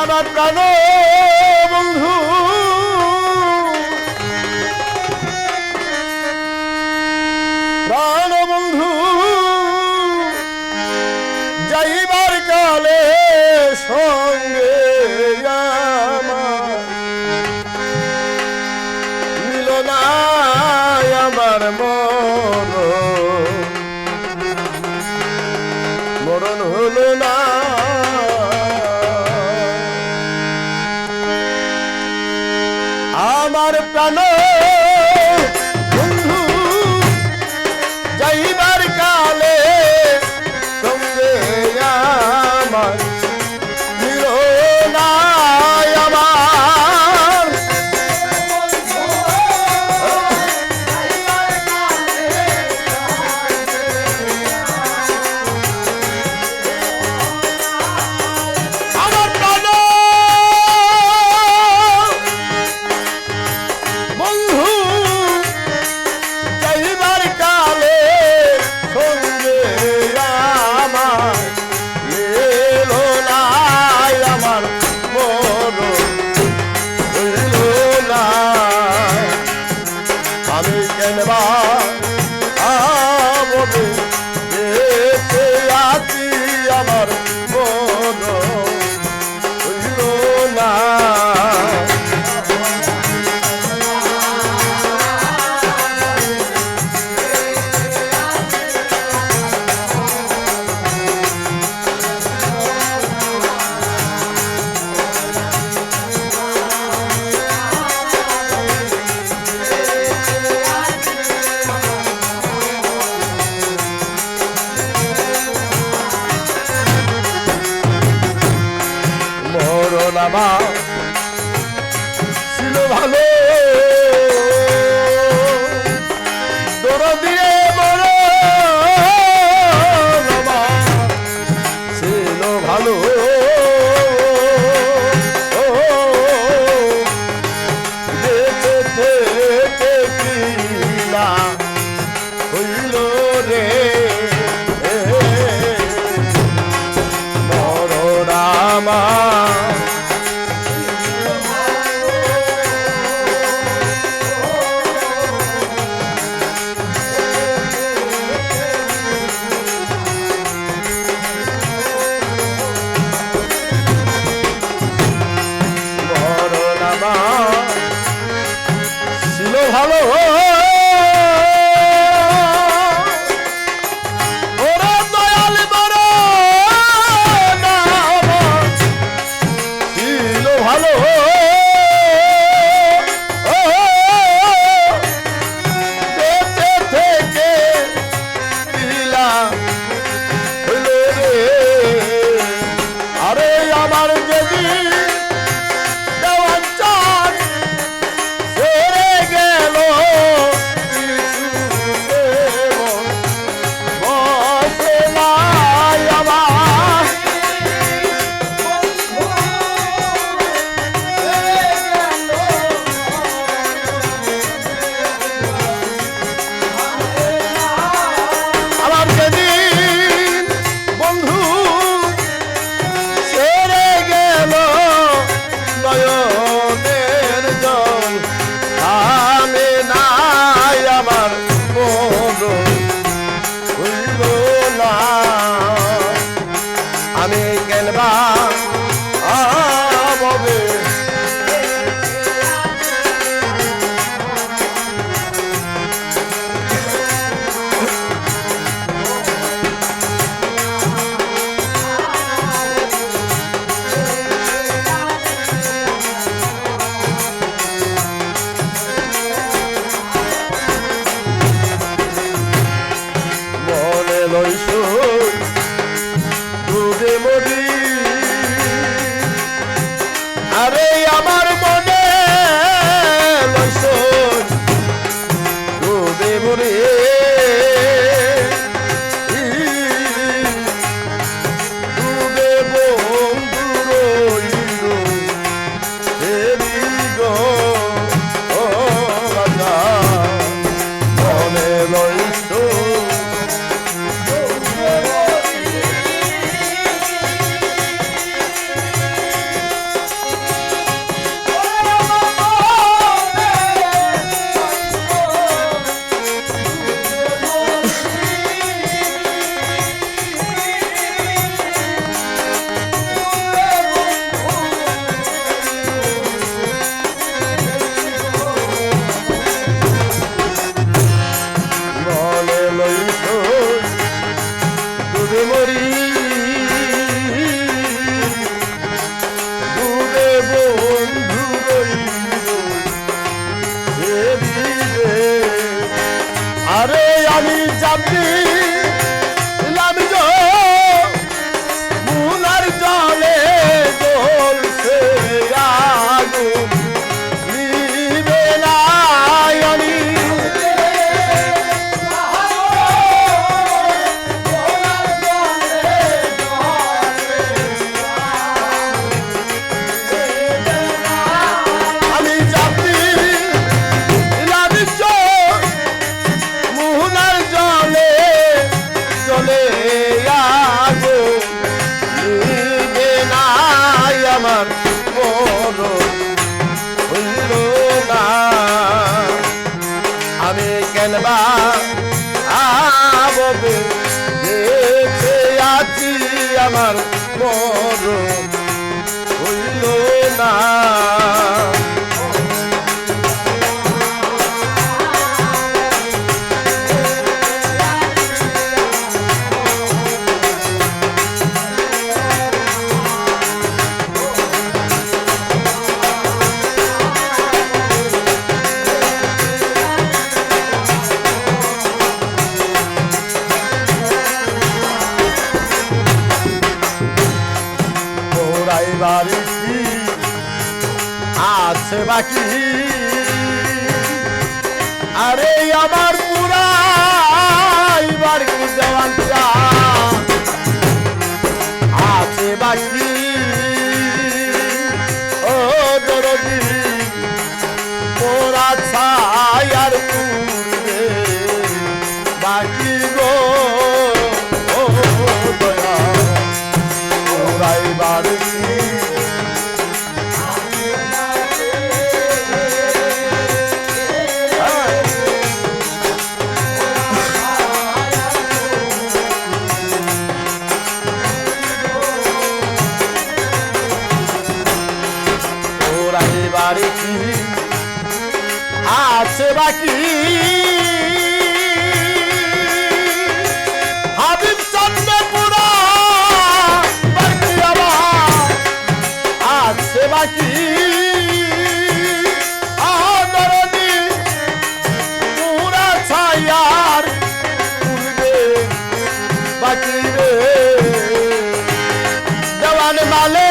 আমার প্রাণ বন্ধু। প্রাণ বন্ধু যাইবার কালে সঙ্গে আমার মিলনা আমার মন oh, oh, oh. ফুরাইবার কি আছে বাকি? আরে আমার পুরাইবার কি দেওয়ান প্রাণ বলে